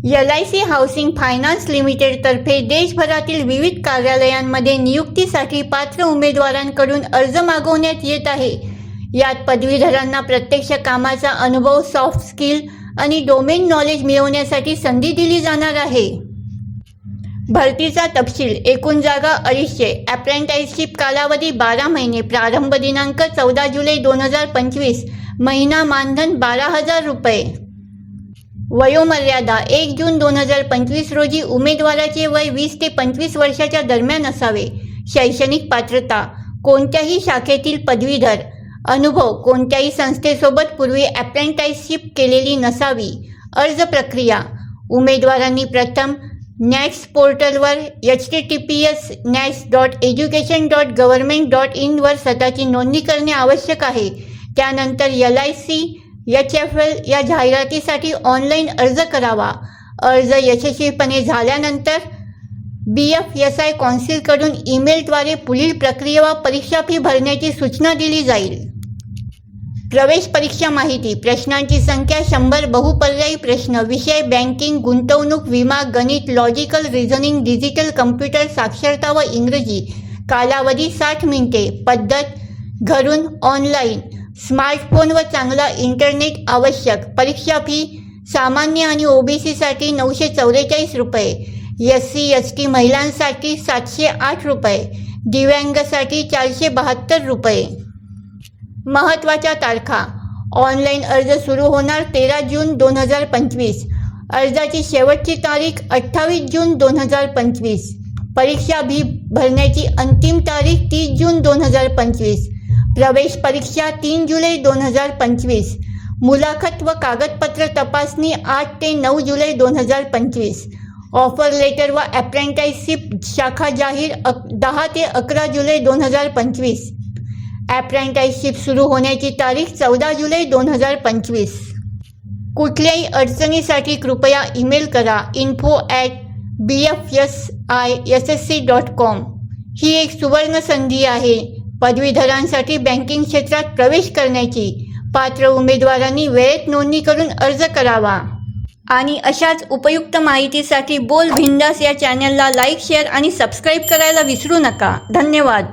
L I C housing finance लिमिटेडतर्फे देशभरातील विविध कार्यालयांमध्ये नियुक्तीसाठी पात्र उमेदवारांकडून अर्ज मागवण्यात येत आहे. यात पदवीधरांना प्रत्यक्ष कामाचा अनुभव सॉफ्ट स्किल आणि डोमेन नॉलेज मिळवण्यासाठी संधी दिली जाणार आहे. भरतीचा तपशील एकूण जागा अडीचशे अप्रेंटाईसशिप कालावधी बारा महिने प्रारंभ दिनांक चौदा जुलै दोन हजार पंचवीस महिना मानधन बारा हजार रुपये. वयोमर्यादा एक जून दोन हजार पंचवीस रोजी उमेदवाराचे वय वीस ते पंचवीस वर्षाच्या दरम्यान असावे. शैक्षणिक पात्रता कोणत्याही शाखेतील पदवीधर अनुभव कोणत्याही संस्थेसोबत पूर्वी अप्रेंटाईसशिप केलेली नसावी. अर्ज प्रक्रिया उमेदवारांनी प्रथम नॅट्स पोर्टलवर H T T P S NATS dot education dot government dot इनवर स्वतःची नोंदणी करणे आवश्यक आहे. त्यानंतर L I C H F L या जाहिरातीसाठी ऑनलाईन अर्ज करावा. अर्ज यशस्वीपणे झाल्यानंतर बी एफ एस आय कौन्सिलकडून ईमेलद्वारे पुढील प्रक्रिया व परीक्षा फी भरण्याची सूचना दिली जाईल. प्रवेश परीक्षा माहिती प्रश्नांची संख्या शंभर बहुपर्यायी प्रश्न विषय बँकिंग गुंतवणूक विमा गणित लॉजिकल रिझनिंग डिजिटल कम्प्युटर साक्षरता व इंग्रजी कालावधी साठ मिनिटे पद्धत घरून ऑनलाईन स्मार्टफोनवर चांगला इंटरनेट आवश्यक. परीक्षा फी सामान्य आणि ओबीसीसाठी नऊशे चौवेचाळीस रुपये. एस सी एस टी महिलांसाठी सातशे आठ रुपये. दिव्यांगसाठी चारशे बहात्तर रुपये. महत्त्वाच्या तारखा. ऑनलाईन अर्ज सुरू होणार तेरा जून दोन हजार पंचवीस. अर्जाची शेवटची तारीख अठ्ठावीस जून दोन हजार पंचवीस. परीक्षा भी भरण्याची अंतिम तारीख तीस जून दोन हजार पंचवीस. प्रवेश परीक्षा तीन जुलै दोन हजार पंचवीस. मुलाखत व कागदपत्र तपासणी आठ ते नऊ जुलै दोन हजार पंचवीस. ऑफर लेटर व अप्रेंटाईसशिप शाखा जाहीर अक दहा ते अकरा जुलै दोन हजार पंचवीस. अप्रेंटाईसशिप सुरू होण्याची तारीख चौदा जुलै दोन हजार पंचवीस. कुठल्याही अडचणीसाठी कृपया ईमेल करा. Info at B F S I S S C dot com ही एक सुवर्ण संधी आहे. पदवीधरांसाठी बँकिंग क्षेत्रात प्रवेश करण्याची पात्र उमेदवारांनी वेळेत नोंदणी करून अर्ज करावा. आणि अशाच उपयुक्त माहितीसाठी बोल भिंदास या चॅनलला लाईक शेअर आणि सबस्क्राईब करायला विसरू नका. धन्यवाद.